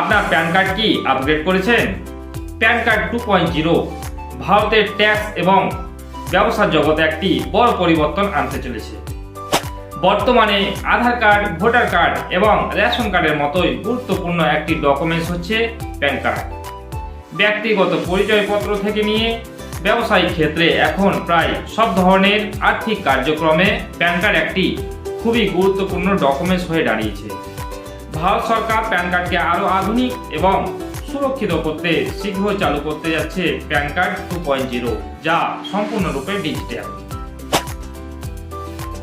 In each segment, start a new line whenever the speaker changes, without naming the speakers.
আপনার PAN card কি upgrade করেছেন? PAN card two point zero ভারতের ট্যাক্স এবং ব্যবসার জগতে একটি বড় পরিবর্তন আনতে চলেছে। বর্তমানে আধার কার্ড, ভোটার কার্ড এবং রেশন কার্ডের মতোই গুরুত্বপূর্ণ একটি ডকুমেন্টস হচ্ছে প্যান কার্ড। ব্যক্তিগত পরিচয়পত্র থেকে নিয়ে ব্যবসায়িক ক্ষেত্রে এখন প্রায় সব ধরনের আর্থিক কার্যক্রমে প্যান কার্ড একটি খুবই গুরুত্বপূর্ণ ডকুমেন্টস হয়ে দাঁড়িয়েছে। ভারত সরকার প্যান কার্ডকে আরও আধুনিক এবং সুরক্ষিত করতে শীঘ্র চালু করতে যাচ্ছে PAN card two point zero, যা সম্পূর্ণরূপে ডিজিটাল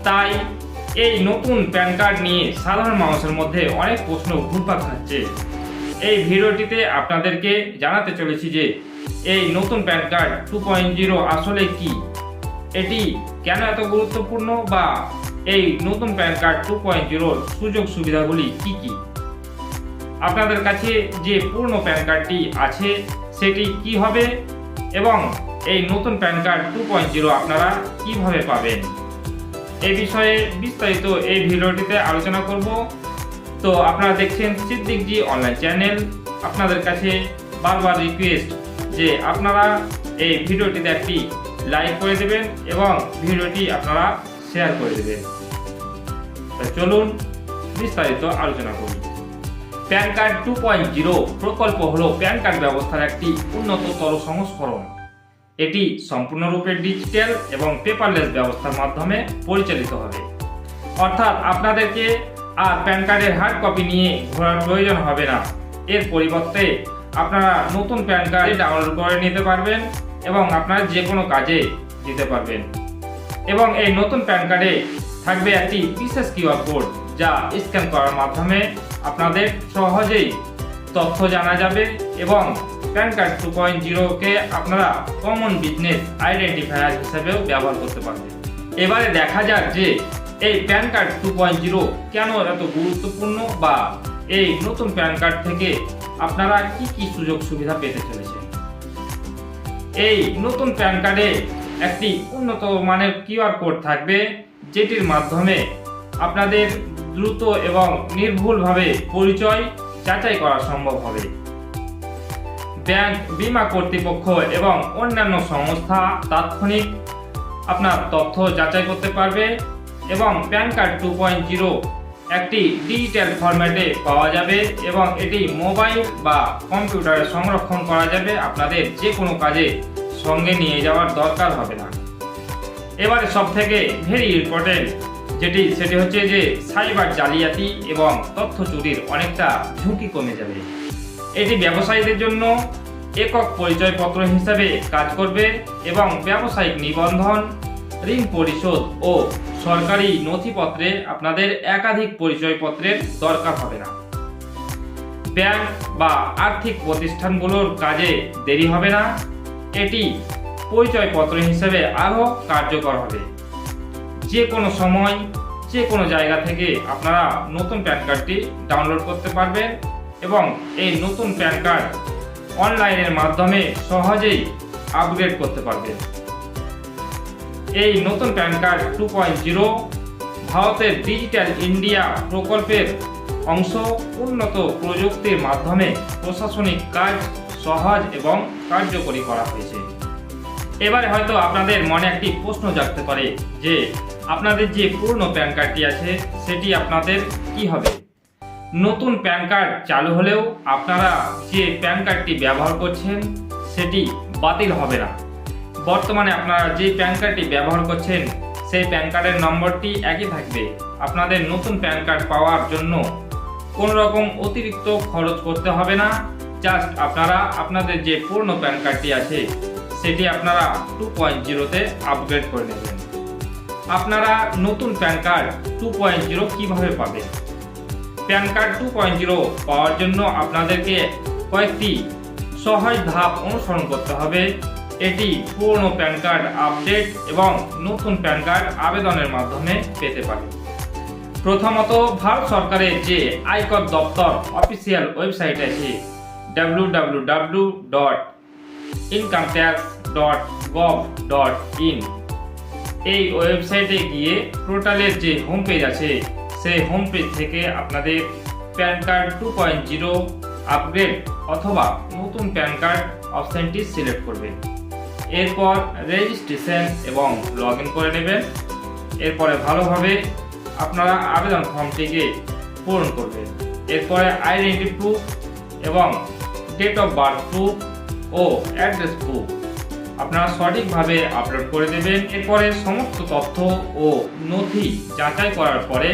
তাই এই নতুন প্যান কার্ড নিয়ে সাধারণ মানুষের মধ্যে অনেক প্রশ্ন ঘুরপাক খাচ্ছে। এই ভিডিওটিতে আপনাদেরকে জানাতে চলেছি যে এই নতুন PAN card two point zero আসলে কি? এটি কেন এত গুরুত্বপূর্ণ বা এই নতুন প্যান কার্ড টু পয়েন্ট জিরোর সুযোগ সুবিধাগুলি কী কি? আপনাদের কাছে যে পূর্ণ প্যান কার্ডটি আছে, সেটি কি হবে? এবং এই নতুন প্যান কার্ড টু আপনারা কীভাবে পাবেন? এই বিষয়ে বিস্তারিত এই ভিডিওটিতে আলোচনা করব। তো আপনারা দেখছেন সিদ্দিক জি অনলাইন চ্যানেল। আপনাদের কাছে বারবার রিকোয়েস্ট যে আপনারা এই ভিডিওটিতে একটি লাইক করে দেবেন এবং ভিডিওটি আপনারা শেয়ার করে দেবেন। চলুন বিস্তারিত আলোচনা করুন PAN card two point zero প্রকল্প হল প্যান কার্ড ব্যবস্থার একটি উন্নততর সংস্করণ। এটি সম্পূর্ণরূপে ডিজিটাল এবং পেপারলেস ব্যবস্থার মাধ্যমে পরিচালিত হবে। অর্থাৎ আপনাদেরকে আর প্যান কার্ডের হার্ড কপি নিয়ে ঘোরার প্রয়োজন হবে না। এর পরিবর্তে আপনারা নতুন প্যান কার্ড ডাউনলোড করে নিতে পারবেন এবং আপনার যে কোনো কাজে দিতে পারবেন। এবং এই নতুন প্যান কার্ডে থাকবে একটি বিশেষ কিউআর কোড যা স্ক্যান করার মাধ্যমে আপনাদের সহজেই তথ্য জানা যাবে এবং প্যান কার্ড টু পয়েন্ট জিরোকে আপনারা কমন বিজনেস আইডেন্টিফায়ার হিসেবেও ব্যবহার করতে পারবেন। এবারে দেখা যাক যে এই PAN card two point zero কেন এত গুরুত্বপূর্ণ বা এই নতুন প্যান কার্ড থেকে আপনারা কি কি সুযোগ সুবিধা পেতে চলেছেন? এই নতুন প্যান কার্ডে একটি উন্নত মানের কিউআর কোড থাকবে, যেটির মাধ্যমে আপনাদের দ্রুত এবং নির্ভুলভাবে পরিচয় যাচাই করা সম্ভব হবে। ব্যাংক বীমা কর্তৃপক্ষ এবং অন্যান্য সংস্থা তাৎক্ষণিক আপনার তথ্য যাচাই করতে পারবে এবং PAN card two point zero একটি ডিজিটাল ফরম্যাটে পাওয়া যাবে এবং এটি মোবাইল বা কম্পিউটারে সংরক্ষণ করা যাবে। আপনাদের যে কোনো কাজে সঙ্গে নিয়ে যাওয়ার দরকার হবে না। এবারে সব থেকে ভেরি ইম্পর্টেন্ট যেটি, সেটি হচ্ছে যে সাইবার জালিয়াতি এবং তথ্য চুরির অনেকটা ঝুঁকি কমে যাবে। এটি ব্যবসায়ীদের জন্য একক পরিচয়পত্র হিসাবে কাজ করবে এবং ব্যবসায়িক নিবন্ধন, ঋণ পরিশোধ ও সরকারি নথিপত্রে আপনাদের একাধিক পরিচয়পত্রের দরকার হবে না। ব্যাংক বা আর্থিক প্রতিষ্ঠানগুলোর কাজে দেরি হবে না। এটি পরিচয়পত্র হিসেবে আরও কার্যকর হবে। যে কোনো সময়, যে কোনো জায়গা থেকে আপনারা নতুন প্যান কার্ডটি ডাউনলোড করতে পারবেন এবং এই নতুন প্যান কার্ড অনলাইনের মাধ্যমে সহজেই আপগ্রেড করতে পারবেন। এই নতুন PAN card two point zero ভারতের ডিজিটাল ইন্ডিয়া প্রকল্পের অংশ, উন্নত প্রযুক্তির মাধ্যমে প্রশাসনিক কাজ সহজ এবং কার্যকরী করা হয়েছে। এবারে হয়তো আপনাদের মনে একটি প্রশ্ন জাগতে পারে যে আপনাদের যে পুরনো প্যান কার্ডটি আছে, সেটি আপনাদের কি হবে? নতুন প্যান কার্ড চালু হলেও আপনারা যে প্যান কার্ডটি ব্যবহার করছেন, সেটি বাতিল হবে না। বর্তমানে আপনারা যে প্যান কার্ডটি ব্যবহার করছেন, সেই প্যান কার্ডের নম্বরটি একই থাকবে। আপনাদের নতুন প্যান কার্ড পাওয়ার জন্য কোনো রকম অতিরিক্ত খরচ করতে হবে না। জাস্ট আপনারা আপনাদের যে পুরনো প্যান কার্ডটি আছে, সেটি আপনারা টু পয়েন্ট জিরোতে আপগ্রেড করে নেবেন। আপনারা নতুন PAN card two point zero কীভাবে পাবেন? PAN card two point zero পাওয়ার জন্য আপনাদেরকে কয়েকটি সহজ ধাপ অনুসরণ করতে হবে। এটি পুরনো প্যান কার্ড আপডেট এবং নতুন প্যান কার্ড আবেদনের মাধ্যমে পেতে পারে। প্রথমত, ভারত সরকারের যে আয়কর দপ্তর অফিসিয়াল ওয়েবসাইট আছে W W W dot income tax dot gov dot in এই ওয়েবসাইটে গিয়ে পোর্টালের যে হোম পেজ আছে, সেই হোম পেজ থেকে আপনাদের PAN card two point zero upgrade অথবা নতুন প্যান কার্ড অপশানটি সিলেক্ট করবেন। এরপর রেজিস্ট্রেশন এবং লগ করে নেবেন। এরপরে ভালোভাবে আপনারা আবেদন ফর্মটিকে পূরণ করবেন। এরপরে আইডেন্টি প্রুফ এবং ডেট অফ বার্থ প্রুফ ও অ্যাড্রেস প্রুফ আপনারা সঠিকভাবে আপলোড করে দেবেন। এরপরে সমস্ত তথ্য ও নথি যাচাই করার পরে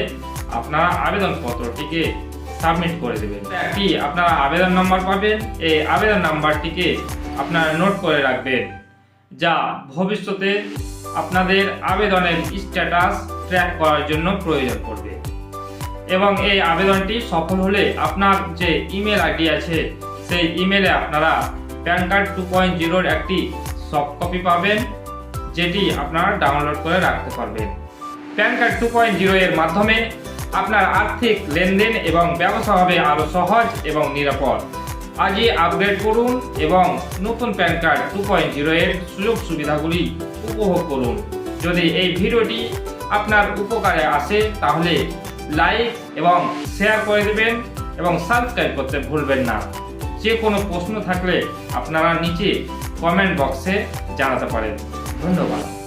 আপনারা আবেদনপত্রটিকে সাবমিট করে দেবেন। একটি আপনারা আবেদন নাম্বার পাবেন। এই আবেদন নাম্বারটিকে আপনারা নোট করে রাখবেন যা ভবিষ্যতে আপনাদের আবেদনের স্ট্যাটাস ট্র্যাক করার জন্য প্রয়োজন পড়বে। এবং এই আবেদনটি সফল হলে আপনার যে ইমেল আইডি আছে, সেই ইমেলে আপনারা প্যান কার্ড টু পয়েন্ট জিরোর একটি সফট কপি পাবেন, যেটি আপনারা ডাউনলোড করে রাখতে পারবেন। PAN card two point zero এর মাধ্যমে আপনার আর্থিক লেনদেন এবং ব্যবসা হবে আরও সহজ এবং নিরাপদ। আজই আপগ্রেড করুন এবং নতুন PAN card two point zero এর সুযোগ সুবিধাগুলি উপভোগ করুন। যদি এই ভিডিওটি আপনার উপকারে আসে, তাহলে লাইক এবং শেয়ার করে দেবেন এবং সাবস্ক্রাইব করতে ভুলবেন না। যে কোনো প্রশ্ন থাকলে আপনারা নিচে কমেন্ট বক্সে জানাতে পারেন। ধন্যবাদ।